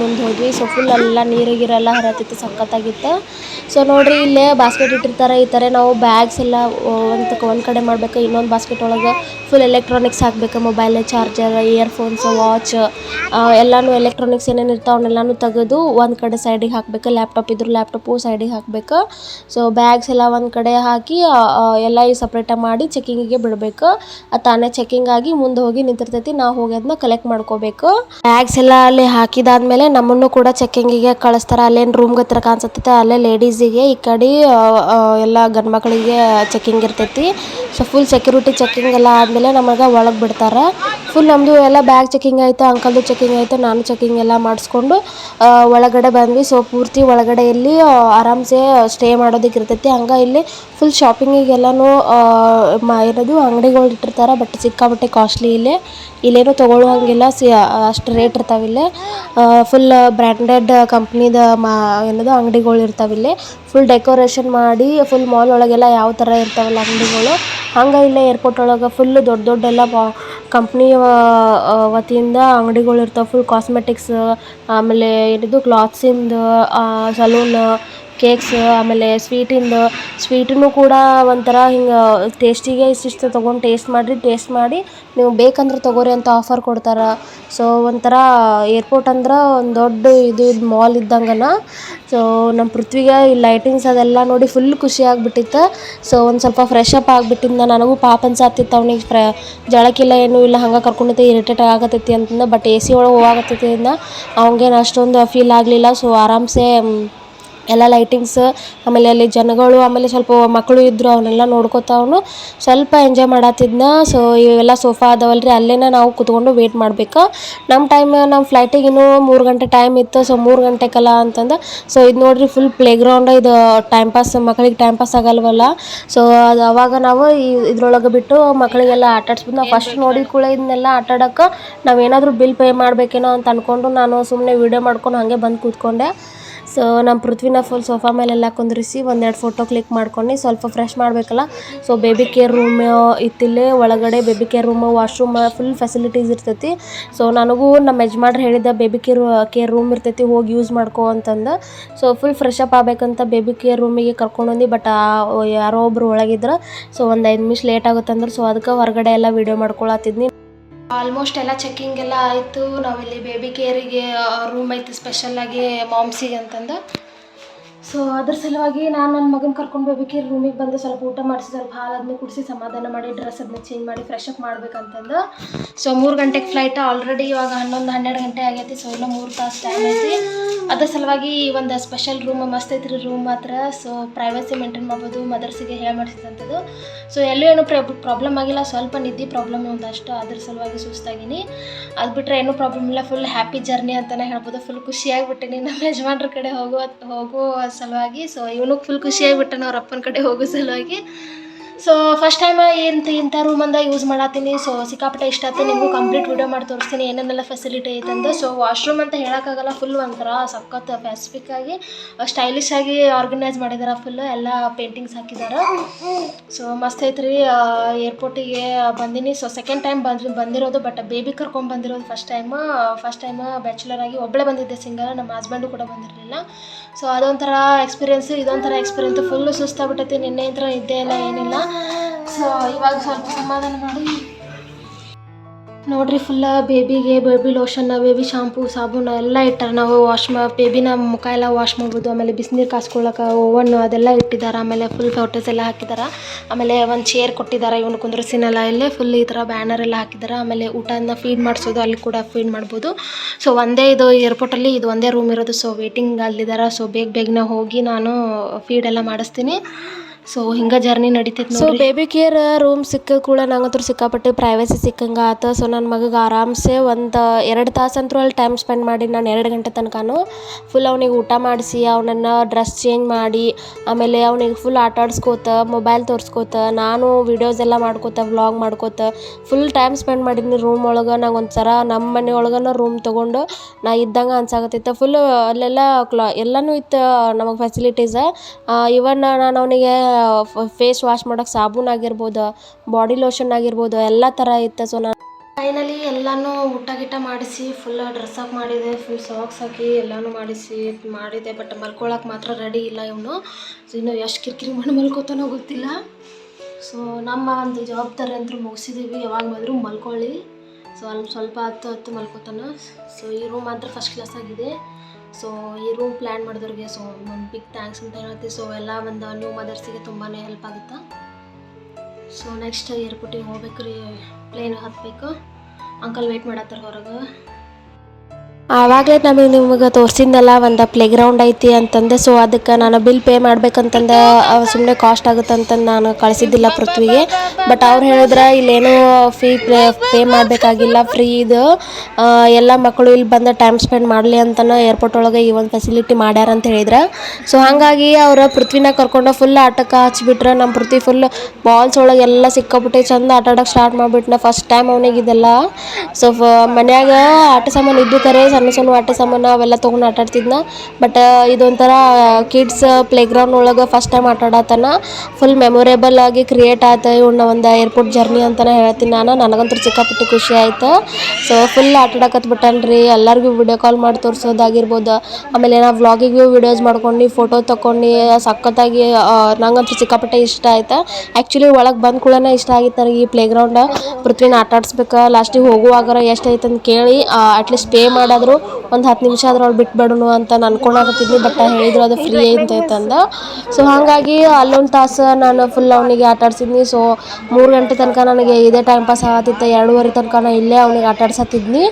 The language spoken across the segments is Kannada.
ಮುಂದೆ ಹೋದ್ವಿ. ಸೊ ಫುಲ್ ಎಲ್ಲ ನೀರು ಗೀರೆಲ್ಲ ಹರಿಯತ್ತಿತ್ತು ಸಖತ್ತಾಗಿತ್ತು. ಸೊ ನೋಡ್ರಿ, ಇಲ್ಲೇ ಬಾಸ್ಕೆಟ್ ಇಟ್ಟಿರ್ತಾರೆ, ಈ ಥರ ನಾವು ಬ್ಯಾಗ್ಸ್ ಎಲ್ಲ ಒಂದು ಒಂದು ಕಡೆ ಮಾಡಬೇಕು, ಇನ್ನೊಂದು ಬಾಸ್ಕೆಟ್ ಒಳಗೆ ಫುಲ್ ಎಲೆಕ್ಟ್ರಾನಿಕ್ಸ್ ಹಾಕ್ಬೇಕು ಮೊಬೈಲ್ ಚಾರ್ಜರ್ ಇಯರ್ಫೋನ್ಸ್ ವಾಚ್ ಎಲ್ಲಾನು ಎಲೆಕ್ಟ್ರಾನಿಕ್ಸ್ ಏನೇನು ಇರ್ತಾವೆ ಅವನ್ನೆಲ್ಲನೂ ತೆಗೆದು ಒಂದು ಕಡೆ ಸೈಡಿಗೆ ಹಾಕ್ಬೇಕು. ಲ್ಯಾಪ್ಟಾಪ್ ಇದ್ರೂ ಲ್ಯಾಪ್ಟಾಪು ಸೈಡಿಗೆ ಹಾಕ್ಬೇಕು. ಸೊ ಬ್ಯಾಗ್ಸ್ ಎಲ್ಲ ಒಂದು ಕಡೆ ಹಾಕಿ ಎಲ್ಲ ಈ ಸಪ್ರೇಟಾಗಿ ಮಾಡಿ ಚೆಕಿಂಗಿಗೆ ಬಿಡಬೇಕು. ತಾನೇ ಚೆಕಿಂಗ್ ಆಗಿ ಮುಂದೆ ಹೋಗಿ ನಿಂತಿರ್ತೈತಿ. ನಾವು ಹೋಗಿ ಅದನ್ನ ಕಲೆಕ್ಟ್ ಮಾಡ್ಕೋಬೇಕು. ಬ್ಯಾಗ್ಸ್ ಎಲ್ಲ ಅಲ್ಲಿ ಹಾಕಿದಾದ್ಮೇಲೆ ನಮ್ಮನ್ನು ಕೂಡ ಚೆಕ್ಕಿಂಗಿಗೆ ಕಳಿಸ್ತಾರೆ. ಅಲ್ಲೇನು ರೂಮ್ ಹತ್ರ ಕಾಣಿಸುತ್ತೆ ಅಲ್ಲೇ ಲೇಡೀಸಿಗೆ ಈ ಕಡೆ ಎಲ್ಲ ಗಂಡು ಮಕ್ಕಳಿಗೆ ಚೆಕಿಂಗ್ ಇರ್ತೈತಿ. ಸೊ ಫುಲ್ ಸೆಕ್ಯೂರಿಟಿ ಚೆಕ್ಕಿಂಗ್ ಎಲ್ಲ ಆದಮೇಲೆ ನಮಗೆ ಒಳಗೆ ಬಿಡ್ತಾರೆ. ಫುಲ್ ನಮ್ಮದು ಎಲ್ಲ ಬ್ಯಾಗ್ ಚೆಕ್ಕಿಂಗ್ ಆಯಿತು ಅಂಕಲ್ದು ಚೆಕ್ಕಿಂಗ್ ಆಯಿತು, ನಾನು ಚೆಕ್ಕಿಂಗ್ ಎಲ್ಲ ಮಾಡಿಸ್ಕೊಂಡು ಒಳಗಡೆ ಬಂದ್ವಿ. ಸೊ ಪೂರ್ತಿ ಒಳಗಡೆ ಇಲ್ಲಿ ಆರಾಮ್ಸೆ ಸ್ಟೇ ಮಾಡೋದಕ್ಕೆ ಇರ್ತೈತಿ. ಹಂಗೆ ಇಲ್ಲಿ ಫುಲ್ ಶಾಪಿಂಗಿಗೆಲ್ಲನೂ ಇರೋದು ಅಂಗಡಿಗಳು ಇಟ್ಟಿರ್ತಾರೆ. ಬಟ್ ಸಿಕ್ಕಾಬಟ್ಟೆ ಕಾಸ್ಟ್ಲಿ ಇಲ್ಲಿ. ಇಲ್ಲೇನು ತೊಗೊಳ್ಳೋಂಗಿಲ್ಲ ಸಿ ಅಷ್ಟು ರೇಟ್ ಇರ್ತಾವಿಲ್ಲೇ ಫುಲ್ ಬ್ರ್ಯಾಂಡೆಡ್ ಕಂಪ್ನಿದ ಮಾ, ಏನದು, ಅಂಗಡಿಗಳು ಇರ್ತಾವೆ ಇಲ್ಲಿ. ಫುಲ್ ಡೆಕೋರೇಷನ್ ಮಾಡಿ ಫುಲ್ ಮಾಲ್ ಒಳಗೆಲ್ಲ ಯಾವ ಥರ ಇರ್ತಾವಲ್ಲ ಅಂಗಡಿಗಳು. ಹಂಗೆ ಇಲ್ಲಿ ಏರ್ಪೋರ್ಟ್ ಒಳಗೆ ಫುಲ್ ದೊಡ್ಡ ದೊಡ್ಡ ಎಲ್ಲ ಕಂಪ್ನಿ ವತಿಯಿಂದ ಅಂಗಡಿಗಳು ಇರ್ತಾವೆ. ಫುಲ್ ಕಾಸ್ಮೆಟಿಕ್ಸ್ ಆಮೇಲೆ ಏನಿದು ಕ್ಲಾತ್ಸಿಂದು ಸಲೂನ್ ಕೇಕ್ಸ್, ಆಮೇಲೆ ಸ್ವೀಟಿಂದು, ಸ್ವೀಟನ್ನು ಕೂಡ ಒಂಥರ ಹಿಂಗೆ ಟೇಸ್ಟಿಗೆ ಇಷ್ಟಿಷ್ಟು ತೊಗೊಂಡು ಟೇಸ್ಟ್ ಮಾಡಿರಿ ಟೇಸ್ಟ್ ಮಾಡಿ ನೀವು ಬೇಕಂದ್ರೆ ತೊಗೋರಿ ಅಂತ ಆಫರ್ ಕೊಡ್ತಾರೆ. ಸೊ ಒಂಥರ ಏರ್ಪೋರ್ಟ್ ಅಂದ್ರೆ ಒಂದು ದೊಡ್ಡ ಇದು ಮಾಲ್ ಇದ್ದಂಗನ. ಸೊ ನಮ್ಮ ಪೃಥ್ವಿಗೆ ಈ ಲೈಟಿಂಗ್ಸ್ ಅದೆಲ್ಲ ನೋಡಿ ಫುಲ್ ಖುಷಿ ಆಗಿಬಿಟ್ಟಿತ್ತು. ಸೊ ಒಂದು ಸ್ವಲ್ಪ ಫ್ರೆಶ್ ಅಪ್ ಆಗಿಬಿಟ್ಟಿದ್ದ ನನಗೂ ಪಾಪ ಅನ್ಸಾತಿತ್ತು ಅವ್ನಿಗೆ ಫ್ರ ಜಳಕ್ಕಿಲ್ಲ ಏನೂ ಇಲ್ಲ, ಹಂಗೆ ಕರ್ಕೊಂಡಿದ್ದೆ ಇರಿಟೇಟ್ ಆಗತ್ತೈತಿ ಅಂತಂದ ಬಟ್ ಎ ಸಿ ಒಳಗೆ ಹೋಗಾಕತ್ತೈತಿ ಅಂದ ಅವ್ನಿಗೇನು ಅಷ್ಟೊಂದು ಫೀಲ್ ಆಗಲಿಲ್ಲ. ಸೊ ಆರಾಮ್ಸೆ ಎಲ್ಲ ಲೈಟಿಂಗ್ಸ್ ಆಮೇಲೆ ಅಲ್ಲಿ ಜನಗಳು ಆಮೇಲೆ ಸ್ವಲ್ಪ ಮಕ್ಕಳು ಇದ್ದರು ಅವನ್ನೆಲ್ಲ ನೋಡ್ಕೊತಾವನು ಸ್ವಲ್ಪ ಎಂಜಾಯ್ ಮಾಡತ್ತಿದ್ನ ಸೊ ಇವೆಲ್ಲ ಸೋಫಾ ಅದಾವಲ್ಲ ರೀ ಅಲ್ಲೇನ ನಾವು ಕುತ್ಕೊಂಡು ವೇಟ್ ಮಾಡ್ಬೇಕು. ನಮ್ಮ ಟೈಮ್ ನಮ್ಮ ಫ್ಲೈಟಿಗೆ ಇನ್ನೂ ಮೂರು ಗಂಟೆ ಟೈಮ್ ಇತ್ತು. ಸೊ ಮೂರು ಗಂಟೆಕಲ್ಲ ಅಂತಂದು. ಸೊ ಇದು ನೋಡ್ರಿ ಫುಲ್ ಪ್ಲೇ ಗ್ರೌಂಡ್ ಇದು ಟೈಮ್ ಪಾಸ್ ಮಕ್ಕಳಿಗೆ ಟೈಮ್ ಪಾಸ್ ಆಗಲ್ವಲ್ಲ. ಸೊ ಅದು ಅವಾಗ ನಾವು ಈ ಇದ್ರೊಳಗೆ ಬಿಟ್ಟು ಮಕ್ಕಳಿಗೆಲ್ಲ ಆಟ ಆಡ್ಸ್ಬಿಟ್ಟು ನಾವು ಫಸ್ಟ್ ನೋಡಿದ ಕೂಡ ಇದನ್ನೆಲ್ಲ ಆಟ ಆಡೋಕೆ ನಾವೇನಾದರೂ ಬಿಲ್ ಪೇ ಮಾಡಬೇಕೇನೋ ಅಂತ ಅಂದ್ಕೊಂಡು ನಾನು ಸುಮ್ಮನೆ ವೀಡಿಯೋ ಮಾಡ್ಕೊಂಡು ಹಾಗೆ ಬಂದು ಕೂತ್ಕೊಂಡೆ. ಸೊ ನಮ್ಮ ಪೃಥ್ವಿನ ಫುಲ್ ಸೋಫಾ ಮೇಲೆಲ್ಲ ಕುಂದ್ರಿಸಿ ಒಂದೆರಡು ಫೋಟೋ ಕ್ಲಿಕ್ ಮಾಡ್ಕೊಂಡು ಸ್ವಲ್ಪ ಫ್ರೆಶ್ ಮಾಡಬೇಕಲ್ಲ? ಸೊ ಬೇಬಿ ಕೇರ್ ರೂಮ್ ಇತ್ತಿಲ್ಲೇ ಒಳಗಡೆ baby care room washroom full facilities ಇರ್ತೈತಿ. ಸೊ ನನಗೂ ನಮ್ಮ ಯಜಮಾನ್ರು ಹೇಳಿದ್ದ ಬೇಬಿ ಕೇರ್ ಕೇರ್ ರೂಮ್ ಇರ್ತೈತಿ, ಹೋಗಿ ಯೂಸ್ ಮಾಡ್ಕೋ ಅಂತಂದು. ಸೊ ಫುಲ್ ಫ್ರೆಶ್ ಅಪ್ ಆಗ್ಬೇಕಂತ ಬೇಬಿ ಕೇರ್ ರೂಮಿಗೆ ಕರ್ಕೊಂಡೊಂದು ಬಟ್ ಯಾರೋ ಒಬ್ರು ಒಳಗಿದ್ರೆ. ಸೊ ಒಂದು ಐದು ನಿಮಿಷ ಲೇಟ್ ಆಗುತ್ತಂದ್ರೆ ಸೊ ಅದಕ್ಕೆ ಹೊರಗಡೆ ಎಲ್ಲ ವೀಡಿಯೋ ಮಾಡ್ಕೊಳತ್ತಿದ್ನಿ. ಆಲ್ಮೋಸ್ಟ್ ಎಲ್ಲ ಚೆಕ್ಕಿಂಗ್ ಎಲ್ಲ ಆಯಿತು. ನಾವಿಲ್ಲಿ ಬೇಬಿ ಕೇರಿಗೆ ರೂಮ್ ಐತಿ ಸ್ಪೆಷಲಾಗಿ ಮಾಮ್ಸಿಗೆ ಅಂತಂದು. ಸೊ ಅದ್ರ ಸಲುವಾಗಿ ನಾನು ನನ್ನ ಮಗನ ಕರ್ಕೊಂಡು ಬೇಬಿ ಕೇರ್ ರೂಮಿಗೆ ಬಂದು ಸ್ವಲ್ಪ ಊಟ ಮಾಡಿಸಿ, ಸ್ವಲ್ಪ ಹಾಲು ಅದನ್ನ ಕುಡಿಸಿ, ಸಮಾಧಾನ ಮಾಡಿ ಡ್ರೆಸ್ ಅದನ್ನ ಚೇಂಜ್ ಮಾಡಿ ಫ್ರೆಶ್ ಅಪ್ ಮಾಡ್ಬೇಕಂತಂದು. ಸೊ ಮೂರು ಗಂಟೆಗೆ ಫ್ಲೈಟ್ ಆಲ್ರೆಡಿ ಇವಾಗ ಹನ್ನೊಂದು, ಹನ್ನೆರಡು ಗಂಟೆ ಆಗೈತಿ ಸೊ ಇನ್ನೂ ಮೂರು ತಾಸು ಟೈಮ್ ಐತಿ. ಅದ್ರ ಸಲುವಾಗಿ ಒಂದು ಸ್ಪೆಷಲ್ ರೂಮ್ ಮಸ್ತ್ ಐತ್ರಿ ರೂಮ್ ಮಾತ್ರ. ಸೊ ಪ್ರೈವಸಿ ಮೇಂಟೈನ್ ಮಾಡ್ಬೋದು ಮದರ್ಸಿಗೆ ಹೇಳಿ ಮಾಡಿಸಿದಂಥದ್ದು ಸೊ ಎಲ್ಲೂ ಏನು ಪ್ರಾಬ್ಲಮ್ ಆಗಿಲ್ಲ, ಸ್ವಲ್ಪ ನಿದ್ದೆ ಪ್ರಾಬ್ಲಮ್ ಒಂದಷ್ಟು. ಅದ್ರ ಸಲುವಾಗಿ ಸುಸ್ತಾಗಿನಿ. ಅದು ಬಿಟ್ಟರೆ ಏನೂ ಪ್ರಾಬ್ಲಮ್ ಇಲ್ಲ ಫುಲ್ ಹ್ಯಾಪಿ ಜರ್ನಿ ಅಂತಲೇ ಹೇಳ್ಬೋದು. ಫುಲ್ ಖುಷಿಯಾಗಿಬಿಟ್ಟಿನಿ ನಮ್ಮ ಯಜಮಾನ್ರ ಕಡೆ ಹೋಗುವ ಹೋಗುವ ಸಲುವಾಗಿ. ಸೊ ಇವನು ಫುಲ್ ಖುಷಿಯಾಗಿಬಿಟ್ಟನ ಅವ್ರ ಅಪ್ಪನ ಕಡೆ ಹೋಗೋ ಸಲುವಾಗಿ. ಸೊ ಫಸ್ಟ್ ಟೈಮ್ ಇಂಥ ಇಂಥ ಅಂದ ಯೂಸ್ ಮಾಡತ್ತೀನಿ ಸೊ ಸಿಕ್ಕಾಪಟ್ಟೆ ಇಷ್ಟ ಆಯ್ತು ನಿಮಗೂ ಕಂಪ್ಲೀಟ್ ವಿಡಿಯೋ ಮಾಡಿ ತೋರಿಸ್ತೀನಿ. ಏನೇನೆಲ್ಲ ಫೆಸಿಲಿಟಿ ಐತಂದು ಸೊ ವಾಶ್ರೂಮ್ ಅಂತ ಹೇಳೋಕ್ಕಾಗಲ್ಲ ಫುಲ್ ಒಂಥರ ಸಖತ್ ಸ್ಪೆಸಿಫಿಕ್ ಆಗಿ ಸ್ಟೈಲಿಶ್ ಆಗಿ ಆರ್ಗನೈಸ್ ಮಾಡಿದಾರೆ ಫುಲ್ ಎಲ್ಲ ಪೇಂಟಿಂಗ್ಸ್ ಹಾಕಿದ್ದಾರೆ ಸೊ ಮಸ್ತ್ ಐತ್ರಿ. ಏರ್ಪೋರ್ಟಿಗೆ ಬಂದೀನಿ. ಸೊ ಸೆಕೆಂಡ್ ಟೈಮ್ ಬಂದ್ರಿ ಬಂದಿರೋದು ಬಟ್ ಬೇಬಿ ಕರ್ಕೊಂಡು ಬಂದಿರೋದು first time first time bachelor ಆಗಿ ಒಬ್ಬಳೇ ಬಂದಿದ್ದೆ ಸಿಂಗಲ್ ನಮ್ಮ ಹಸ್ಬೆಂಡು ಕೂಡ ಬಂದಿರಲಿಲ್ಲ. ಸೊ ಅದೊಂಥರ ಎಕ್ಸ್ಪೀರಿಯನ್ಸ್ ಇದೊಂಥರ ಎಕ್ಸ್ಪೀರಿಯನ್ಸ್ ಫುಲ್ಲು ಸುಸ್ತಾಗ್ಬಿಟ್ಟೈತಿ ನಿನ್ನೆ ಇದ್ದೇ ಇಲ್ಲ, ಏನಿಲ್ಲ. ಸೊ ಇವಾಗ ಸ್ವಲ್ಪ ಸಮಾಧಾನ ಮಾಡಿ. ನೋಡ್ರಿ ಫುಲ್ಲ ಬೇಬಿಗೆ ಬೇಬಿ ಲೋಷನ್ ಬೇಬಿ ಶಾಂಪು ಸಾಬೂನು ಎಲ್ಲ ಇಟ್ಟಾರ. ನಾವು ವಾಶ್ ಮಾ ಬೇಬಿನ ಮುಖ ಎಲ್ಲ ವಾಶ್ ಮಾಡ್ಬೋದು. ಆಮೇಲೆ ಬಿಸಿನೀರು ಕಾಸ್ಕೊಳ್ಳೋಕೆ ಓವನ್ ಅದೆಲ್ಲ ಇಟ್ಟಿದ್ದಾರೆ ಆಮೇಲೆ ಫುಲ್ ಫೋಟೋಸ್ ಎಲ್ಲ ಹಾಕಿದ್ದಾರೆ ಆಮೇಲೆ ಒಂದು ಚೇರ್ ಕೊಟ್ಟಿದ್ದಾರೆ ಇವನು ಕುಂದ್ರಸಿನೆಲ್ಲ ಇಲ್ಲೇ ಫುಲ್ ಈ ಥರ ಬ್ಯಾನರ್ ಎಲ್ಲ ಹಾಕಿದ್ದಾರೆ ಆಮೇಲೆ ಊಟನ ಫೀಡ್ ಮಾಡಿಸೋದು ಅಲ್ಲಿ ಕೂಡ ಫೀಡ್ ಮಾಡ್ಬೋದು. ಸೊ ಒಂದೇ ಇದು ಏರ್ಪೋರ್ಟಲ್ಲಿ ಇದು ಒಂದೇ ರೂಮ್ ಇರೋದು. ಸೊ ವೇಟಿಂಗ್ ಅಲ್ಲಿದ್ದಾರೆ ಸೊ ಬೇಗ ಬೇಗನೆ ಹೋಗಿ ನಾನು ಫೀಡ್ ಎಲ್ಲ ಮಾಡಿಸ್ತೀನಿ. ಸೊ ಹಿಂಗೆ ಜರ್ನಿ ನಡೀತೈತೆ ಸೊ ಬೇಬಿ ಕೇರ್ ರೂಮ್ ಸಿಕ್ಕ ಕೂಡ ನಂಗಂತೂ ಸಿಕ್ಕಾಪಟ್ಟೆ ಪ್ರೈವಸಿ ಸಿಕ್ಕಂಗೆ ಆತ. ಸೊ ನನ್ನ ಮಗಗೆ ಆರಾಮ್ಸೆ ಒಂದು ಎರಡು ತಾಸು ಅಂತೂ ಅಲ್ಲಿ ಟೈಮ್ ಸ್ಪೆಂಡ್ ಮಾಡಿ ನಾನು ಎರಡು ಗಂಟೆ ತನಕನೂ ಫುಲ್ ಅವನಿಗೆ ಊಟ ಮಾಡಿಸಿ ಅವನನ್ನು ಡ್ರೆಸ್ ಚೇಂಜ್ ಮಾಡಿ ಆಮೇಲೆ ಅವನಿಗೆ ಫುಲ್ ಆಟ ಆಡಿಸ್ಕೋತ ಮೊಬೈಲ್ ತೋರಿಸ್ಕೋತ ನಾನು ವೀಡಿಯೋಸ್ ಎಲ್ಲ ಮಾಡ್ಕೋತ ವ್ಲಾಗ್ ಮಾಡ್ಕೋತ ಫುಲ್ ಟೈಮ್ ಸ್ಪೆಂಡ್ ಮಾಡಿದ್ನಿ ರೂಮ್ ಒಳಗೆ. ನಂಗೆ ಒಂಥರ ನಮ್ಮ ಮನೆ ಒಳಗನ ರೂಮ್ ತೊಗೊಂಡು ನಾ ಇದ್ದಂಗೆ ಅನ್ಸಾಕತ್ತೈತೆ. ಫುಲ್ ಅಲ್ಲೆಲ್ಲ ಕ್ಲಾ ಎಲ್ಲನೂ ಇತ್ತು ನಮಗೆ ಫೆಸಿಲಿಟೀಸ್ ಇವನ್ ನಾನು ಅವನಿಗೆ ಫೇಸ್ ವಾಶ್ ಮಾಡೋಕೆ ಸಾಬೂನ್ ಆಗಿರ್ಬೋದು ಬಾಡಿ ಲೋಷನ್ ಆಗಿರ್ಬೋದು, ಎಲ್ಲ ಥರ ಇತ್ತು. ಸೊ ನಾನು ಫೈನಲಿ ಎಲ್ಲನೂ ಊಟ ಗಿಟ ಮಾಡಿಸಿ ಫುಲ್ ಡ್ರೆಸ್ ಅಪ್ ಮಾಡಿದೆ ಫುಲ್ ಸಾಕ್ಸ್ ಹಾಕಿ ಎಲ್ಲನೂ ಮಾಡಿಸಿ, ಮಾಡಿದೆ ಬಟ್ ಮಲ್ಕೊಳಕ್ಕೆ ಮಾತ್ರ ರೆಡಿ ಇಲ್ಲ ಇವನು. ಸೊ ಇನ್ನು ಎಷ್ಟು ಕಿರಿಕಿರಿ ಮಾಡಿ ಮಲ್ಕೋತಾನೋ ಗೊತ್ತಿಲ್ಲ. ಸೊ ನಮ್ಮ ಒಂದು ಜವಾಬ್ದಾರಿ ಅಂತೂ ಮುಗಿಸಿದ್ದೀವಿ ಯಾವಾಗ ಬಂದರೂ ಮಲ್ಕೊಳ್ಳಿ. ಸೊ ಅಲ್ಲಿ ಸ್ವಲ್ಪ ಹತ್ತು ಹತ್ತು ಮಲ್ಕೋತಾನ. ಸೊ ಈ ರೂಮ್ ಮಾತ್ರ ಫಸ್ಟ್ ಕ್ಲಾಸ್ ಆಗಿದೆ. ಸೊ ಈ ರೂಮ್ ಪ್ಲ್ಯಾನ್ ಮಾಡಿದವ್ರಿಗೆ ಸೊ ಒಂದು ಬಿಗ್ ಥ್ಯಾಂಕ್ಸ್ ಅಂತ ಹೇಳ್ತೀವಿ. ಸೊ ಎಲ್ಲ ಒಂದು ನ್ಯೂ ಮದರ್ಸಿಗೆ ತುಂಬಾ ಹೆಲ್ಪ್ ಆಗುತ್ತೆ? ಸೊ ನೆಕ್ಸ್ಟ್ ಏರ್ಪೋರ್ಟಿಗೆ ಹೋಗ್ಬೇಕು ರೀ ಪ್ಲೇನ್ ಹತ್ತಬೇಕು ಅಂಕಲ್ ವೆಯ್ಟ್ ಮಾಡತ್ತಾರ ಹೊರಗೆ. ಆವಾಗಲೇ ನಮಗೆ ನಿಮಗೆ ತೋರಿಸಿದ್ನಲ್ಲ, ಒಂದು ಪ್ಲೇ ಗ್ರೌಂಡ್ ಐತಿ ಅಂತಂದೆ. ಸೊ ಅದಕ್ಕೆ ನಾನು ಬಿಲ್ ಪೇ ಮಾಡ್ಬೇಕಂತಂದು ಸುಮ್ಮನೆ ಕಾಸ್ಟ್ ಆಗುತ್ತೆ ಅಂತಂದು ನಾನು ಕಳಿಸಿದ್ದಿಲ್ಲ ಪೃಥ್ವಿಗೆ. ಬಟ್ ಅವ್ರು ಹೇಳಿದ್ರೆ ಇಲ್ಲೇನೂ ಫೀ ಪೇ ಪೇ ಮಾಡಬೇಕಾಗಿಲ್ಲ ಫ್ರೀ ಇದು. ಎಲ್ಲ ಮಕ್ಕಳು ಇಲ್ಲಿ ಬಂದು ಟೈಮ್ ಸ್ಪೆಂಡ್ ಮಾಡಲಿ ಅಂತನೂ ಏರ್ಪೋರ್ಟ್ ಒಳಗೆ ಈ ಒಂದು ಫೆಸಿಲಿಟಿ ಮಾಡ್ಯಾರ ಅಂತ ಹೇಳಿದ್ರೆ. ಸೊ ಹಾಗಾಗಿ ಅವ್ರ ಪೃಥ್ವಿನ ಕರ್ಕೊಂಡು ಫುಲ್ ಆಟಕ್ಕೆ ಹಚ್ಬಿಟ್ರೆ. ನಮ್ಮ ಪೃಥ್ವಿ ಫುಲ್ ಬಾಲ್ಸ್ ಒಳಗೆಲ್ಲ ಸಿಕ್ಕಾಬಿಟ್ಟು ಚಂದ ಆಟ ಸ್ಟಾರ್ಟ್ ಮಾಡಿಬಿಟ್ನ. ಫಸ್ಟ್ ಟೈಮ್ ಅವನಿಗೆ ಇದೆಲ್ಲ. ಸೊ ಮನ್ಯಾಗ ಆಟ ಸಾಮಾನು ಇದ್ದು ಕರೆ ಸಣ್ಣ ಸಣ್ಣ ಆಟ ಸಾಮಾನು ಅವೆಲ್ಲ ತೊಗೊಂಡು ಆಟ ಆಡ್ತಿದ್ನ. ಬಟ್ ಇದೊಂಥರ ಕಿಡ್ಸ್ ಪ್ಲೇ ಗ್ರೌಂಡ್ ಒಳಗೆ ಫಸ್ಟ್ ಟೈಮ್ ಆಟ ಆಡತ್ತಾನ ಫುಲ್ ಮೆಮೊರೇಬಲ್ ಆಗಿ ಕ್ರಿಯೇಟ್ ಆಯ್ತು. ಇವ್ನ ಒಂದು ಏರ್ಪೋರ್ಟ್ ಜರ್ನಿ ಅಂತಾನೆ ಹೇಳ್ತೀನಿ ನಾನು. ನನಗಂತೂ ಸಿಕ್ಕಾಪಟ್ಟೆ ಖುಷಿ ಆಯ್ತು. ಸೊ ಫುಲ್ ಆಟ ರೀ ಎಲ್ಲರಿಗೂ ವಿಡಿಯೋ ಕಾಲ್ ಮಾಡಿ ತೋರಿಸೋದಾಗಿರ್ಬೋದು. ಆಮೇಲೆ ನಾವು ವ್ಲಾಗಿಗೂ ವಿಡಿಯೋಸ್ ಮಾಡ್ಕೊಂಡು ಫೋಟೋ ತಗೊಂಡು ಸಖತ್ತಾಗಿ ನನಗಂತೂ ನಂಗಂತೂ ಸಿಕ್ಕಾಪಟ್ಟೆ ಇಷ್ಟ ಆಯ್ತು. ಆ್ಯಕ್ಚುಲಿ ಒಳಗೆ ಬಂದ ಕೂಡ ಇಷ್ಟ ಆಗಿತ್ತು ನನಗೆ ಈ ಪ್ಲೇ ಗ್ರೌಂಡ್ ಪೃಥ್ವಿನ ಆಟ ಆಡ್ಸ್ಬೇಕು ಲಾಸ್ಟಿಗೆ ಹೋಗುವಾಗ ಎಷ್ಟು ಐತೆ ಅಂತ ಕೇಳಿ ಅಟ್ಲೀಸ್ಟ್ ಪೇ ಮಾಡಾದ್ರು ಒಂದು ಹತ್ತು ನಿಮಿಷ ಅದ್ರೊಳಗೆ ಬಿಟ್ಬಿಡೋಣ ಅಂತ ನಾನು ಅನ್ಕೊಳಕತ್ತಿದ್ನಿ ಬಟ್ ಹೇಳಿದ್ರು ಅದು ಫ್ರೀ ಅಂತಂದ ಸೊ ಹಾಗಾಗಿ ಅಲ್ಲೊಂದು ತಾಸು ನಾನು ಫುಲ್ ಅವನಿಗೆ ಆಟ ಆಡ್ಸಿದ್ನಿ. ಸೊ ಮೂರು ಗಂಟೆ ತನಕ ನನಗೆ ಇದೇ ಟೈಮ್ ಪಾಸ್ ಆಗತ್ತಿತ್ತು. ಎರಡೂವರೆ ತನಕ ನಾನು ಇಲ್ಲೇ ಅವನಿಗೆ ಆಟ ಆಡ್ಸತ್ತಿದ್ನಿ.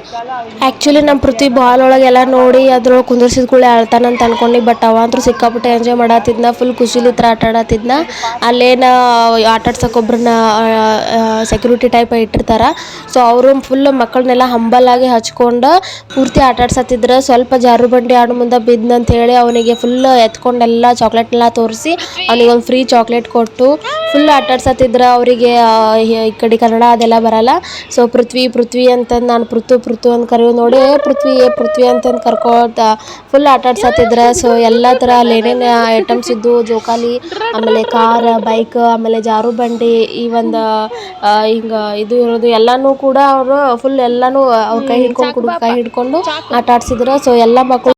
ಆ್ಯಕ್ಚುಲಿ ನಮ್ಮ ಪೃಥ್ವಿ ಬಾಲ್ ಒಳಗೆಲ್ಲ ನೋಡಿ ಅದ್ರೊಳಗೆ ಕುಂದಿರ್ಸಿದ ಕೂಡಲೇ ಅಂತ ಅನ್ಕೊಂಡು ಬಟ್ ಅವ ಅಂತೂ ಸಿಕ್ಕಾಪಟ್ಟೆ ಎಂಜಾಯ್ ಮಾಡತ್ತಿದ್ನ ಫುಲ್ ಖುಷಿಲಿ ಥರ ಆಟ ಆಡತ್ತಿದ್ನ ಅಲ್ಲೇನ ಆಟ ಆಡ್ಸಕ್ಕೆ ಒಬ್ರನ್ನ ಸೆಕ್ಯೂರಿಟಿ ಟೈಪ್ ಇಟ್ಟಿರ್ತಾರೆ. ಸೊ ಅವರು ಫುಲ್ ಮಕ್ಕಳನ್ನೆಲ್ಲ ಹಂಬಲಾಗಿ ಹಚ್ಕೊಂಡು ಪೂರ್ತಿ ಆಟ ಆಡ್ಸತ್ತಿದ್ರ ಸ್ವಲ್ಪ ಜಾರು ಬಂಡಿ ಆಡು ಮುಂದೆ ಬಿದ್ದಂತ ಹೇಳಿ ಅವನಿಗೆ ಫುಲ್ ಎತ್ಕೊಂಡೆಲ್ಲ ಚಾಕ್ಲೇಟ್ ಎಲ್ಲ ತೋರಿಸಿ ಅವನಿಗೆ ಒಂದು ಫ್ರೀ ಚಾಕ್ಲೇಟ್ ಕೊಟ್ಟು ಫುಲ್ ಆಟ ಆಡ್ಸತ್ತಿದ್ರು ಅವರಿಗೆ ಈ ಕಡೆ ಕನ್ನಡ ಅದೆಲ್ಲ ಬರಲ್ಲ. ಸೊ ಪೃಥ್ವಿ ಪೃಥ್ವಿ ಅಂತಂದು ನಾನು ಪೃಥು ಪೃಥು ಅಂತ ಕರೆಯೋದು ನೋಡಿ "ಏ ಪೃಥ್ವಿ ಏ ಪೃಥ್ವಿ ಅಂತಂದು ಕರ್ಕೋತ ಫುಲ್ ಆಟ ಆಡ್ಸತ್ತಿದ್ರು. ಸೊ ಎಲ್ಲ ಥರ ಅಲ್ಲಿ ಏನೇನು ಐಟಮ್ಸ್ ಇದ್ದು ಜೋಕಾಲಿ ಆಮೇಲೆ ಕಾರ್ ಬೈಕ್ ಆಮೇಲೆ ಜಾರು ಬಂಡಿ ಈ ಒಂದು ಹಿಂಗೆ ಇದು ಇರೋದು ಎಲ್ಲನೂ ಕೂಡ ಅವರು ಫುಲ್ ಎಲ್ಲನೂ ಅವ್ರ ಕೈ ಹಿಡ್ಕೊಂಡು ಕೈ ಹಿಡ್ಕೊಂಡು ಆಟ ಆಡ್ಸಿದ್ರು. ಸೊ ಎಲ್ಲ ಮಕ್ಕಳು